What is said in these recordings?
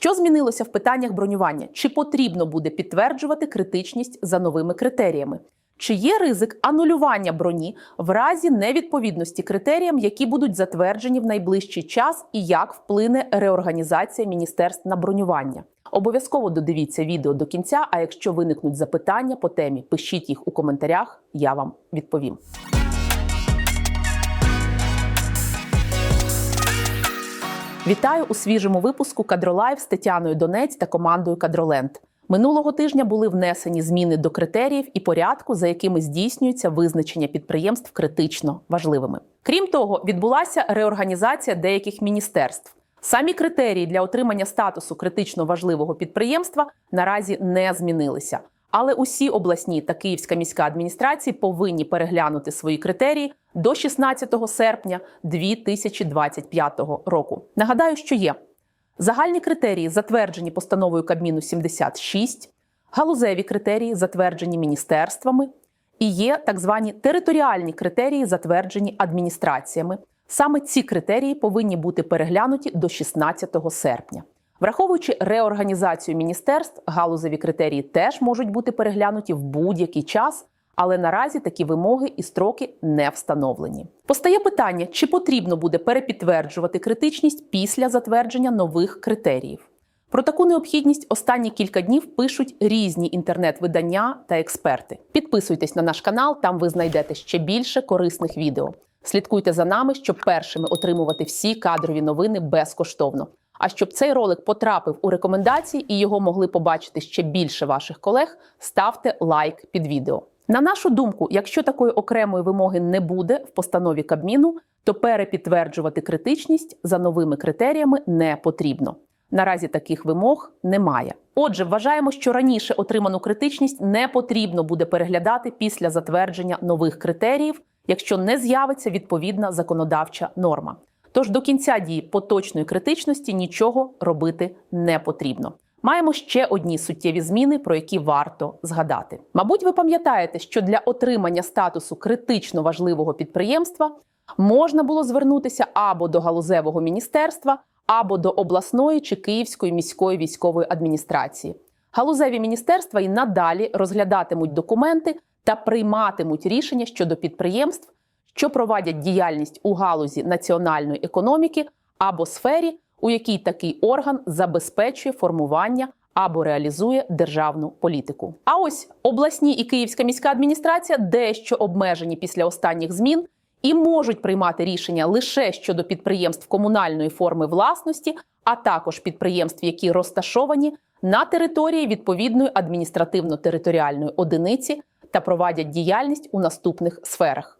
Що змінилося в питаннях бронювання? Чи потрібно буде підтверджувати критичність за новими критеріями? Чи є ризик анулювання броні в разі невідповідності критеріям, які будуть затверджені в найближчий час, і як вплине реорганізація міністерств на бронювання? Обов'язково додивіться відео до кінця. А якщо виникнуть запитання по темі, пишіть їх у коментарях, я вам відповім. Вітаю у свіжому випуску Кадролайв з Тетяною Донець та командою Кадроленд. Минулого тижня були внесені зміни до критеріїв і порядку, за якими здійснюється визначення підприємств критично важливими. Крім того, відбулася реорганізація деяких міністерств. Самі критерії для отримання статусу критично важливого підприємства наразі не змінилися. Але усі обласні та Київська міська адміністрації повинні переглянути свої критерії до 16 серпня 2025 року. Нагадаю, що є загальні критерії, затверджені постановою Кабміну 76, галузеві критерії, затверджені міністерствами, і є так звані територіальні критерії, затверджені адміністраціями. Саме ці критерії повинні бути переглянуті до 16 серпня. Враховуючи реорганізацію міністерств, галузеві критерії теж можуть бути переглянуті в будь-який час, але наразі такі вимоги і строки не встановлені. Постає питання, чи потрібно буде перепідтверджувати критичність після затвердження нових критеріїв. Про таку необхідність останні кілька днів пишуть різні інтернет-видання та експерти. Підписуйтесь на наш канал, там ви знайдете ще більше корисних відео. Слідкуйте за нами, щоб першими отримувати всі кадрові новини безкоштовно. А щоб цей ролик потрапив у рекомендації і його могли побачити ще більше ваших колег, ставте лайк під відео. На нашу думку, якщо такої окремої вимоги не буде в постанові Кабміну, то перепідтверджувати критичність за новими критеріями не потрібно. Наразі таких вимог немає. Отже, вважаємо, що раніше отриману критичність не потрібно буде переглядати після затвердження нових критеріїв, якщо не з'явиться відповідна законодавча норма. Тож до кінця дії поточної критичності нічого робити не потрібно. Маємо ще одні суттєві зміни, про які варто згадати. Мабуть, ви пам'ятаєте, що для отримання статусу критично важливого підприємства можна було звернутися або до галузевого міністерства, або до обласної чи київської міської військової адміністрації. Галузеві міністерства і надалі розглядатимуть документи та прийматимуть рішення щодо підприємств, що проводять діяльність у галузі національної економіки або сфері, у якій такий орган забезпечує формування або реалізує державну політику. А ось обласні і Київська міська адміністрація дещо обмежені після останніх змін і можуть приймати рішення лише щодо підприємств комунальної форми власності, а також підприємств, які розташовані на території відповідної адміністративно-територіальної одиниці та проводять діяльність у наступних сферах: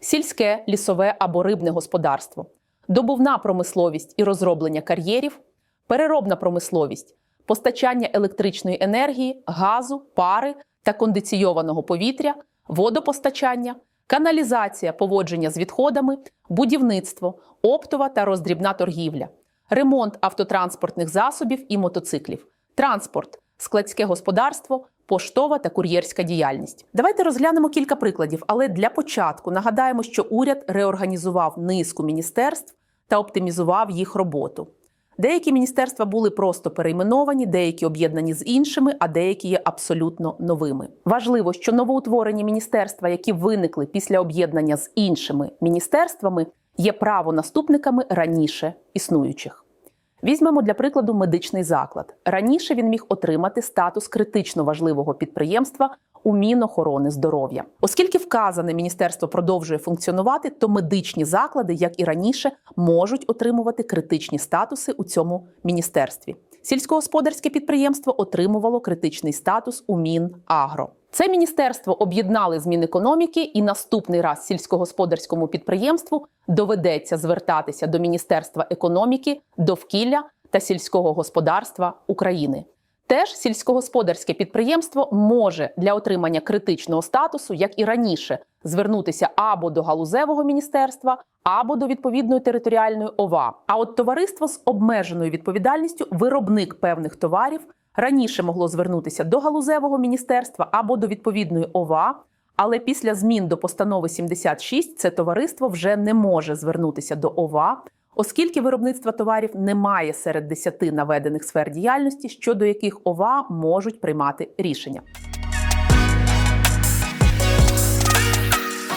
сільське, лісове або рибне господарство, добувна промисловість і розроблення кар'єрів, переробна промисловість, постачання електричної енергії, газу, пари та кондиційованого повітря, водопостачання, каналізація поводження з відходами, будівництво, оптова та роздрібна торгівля, ремонт автотранспортних засобів і мотоциклів, транспорт, складське господарство, поштова та кур'єрська діяльність. Давайте розглянемо кілька прикладів, але для початку нагадаємо, що уряд реорганізував низку міністерств та оптимізував їх роботу. Деякі міністерства були просто перейменовані, деякі об'єднані з іншими, а деякі є абсолютно новими. Важливо, що новоутворені міністерства, які виникли після об'єднання з іншими міністерствами, є правонаступниками раніше існуючих. Візьмемо для прикладу медичний заклад. Раніше він міг отримати статус критично важливого підприємства у Мінохорони здоров'я. Оскільки вказане міністерство продовжує функціонувати, то медичні заклади, як і раніше, можуть отримувати критичні статуси у цьому міністерстві. Сільськогосподарське підприємство отримувало критичний статус у Мінагро. Це міністерство об'єднали з Мінекономіки, і наступний раз сільськогосподарському підприємству доведеться звертатися до Міністерства економіки, довкілля та сільського господарства України. Теж сільськогосподарське підприємство може для отримання критичного статусу, як і раніше, звернутися або до галузевого міністерства, або до відповідної територіальної ОВА. А от товариство з обмеженою відповідальністю, виробник певних товарів, раніше могло звернутися до галузевого міністерства або до відповідної ОВА. Але після змін до постанови 76 це товариство вже не може звернутися до ОВА, оскільки виробництва товарів немає серед 10 наведених сфер діяльності, щодо яких ОВА можуть приймати рішення.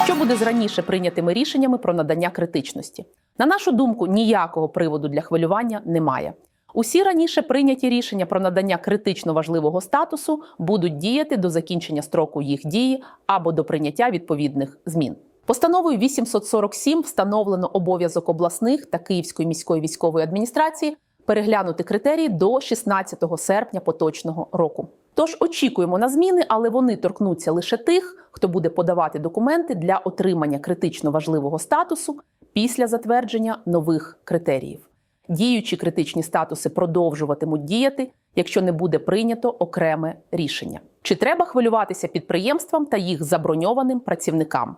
Що буде з раніше прийнятими рішеннями про надання критичності? На нашу думку, ніякого приводу для хвилювання немає. Усі раніше прийняті рішення про надання критично важливого статусу будуть діяти до закінчення строку їх дії або до прийняття відповідних змін. Постановою 847 встановлено обов'язок обласних та Київської міської військової адміністрації переглянути критерії до 16 серпня поточного року. Тож очікуємо на зміни, але вони торкнуться лише тих, хто буде подавати документи для отримання критично важливого статусу після затвердження нових критеріїв. Діючі критичні статуси продовжуватимуть діяти, якщо не буде прийнято окреме рішення. Чи треба хвилюватися підприємствам та їх заброньованим працівникам?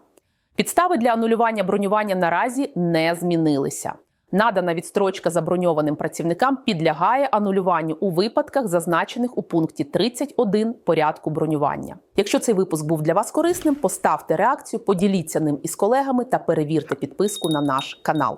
Підстави для анулювання бронювання наразі не змінилися. Надана відстрочка заброньованим працівникам підлягає анулюванню у випадках, зазначених у пункті 31 порядку бронювання. Якщо цей випуск був для вас корисним, поставте реакцію, поділіться ним із колегами та перевірте підписку на наш канал.